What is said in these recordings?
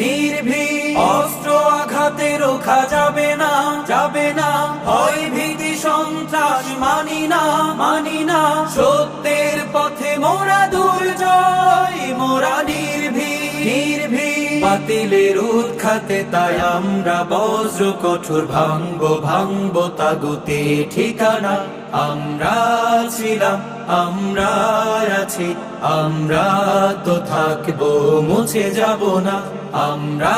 নির্ভীক অস্ত্র আঘাতে রোখা যাবে না যাবে না। ভয় ভীতি সন্ত্রাস মানি না মানি না। সত্যের পথে মোরা দুর্জয়, মোরা নির্ভীক। নির্ভীক বাতিলের উৎখাতে তাই আমরা বজ্র কঠোর ভাঙবো ভাঙবো তাগুতে ঠিকানা। আমরা ছিলাম আমরা আছি আমরা তো থাকব মুছে যাব না। আমরা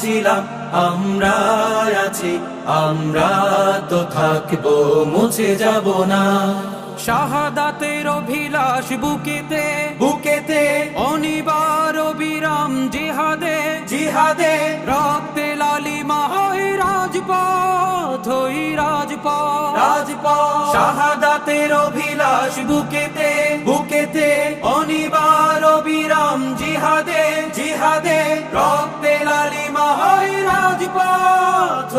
ছিলাম আমরা আছি আমরা তো থাকব মুছে যাব না। শাহাদাতের অভিলাষ বুকেতে বুকেতে অনিবার বিরাম জিহাদে জিহাদে রক্তে লালিমা রাজপথ। হই রাজপথ। শাহাদাতের অভিলাষ বুকেতে বুকেতে অনিবার বিরাম জিহাদে জিহাদে রক্তে লালিমা হয় রাজপথ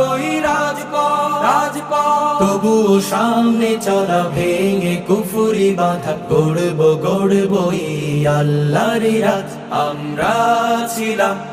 রাজপথ। রাজপথ। তবু সামনে চলা ভেঙে কুফুরি বাধা গড়ব গড়ব আল্লাহর রাত আমরা ছিলাম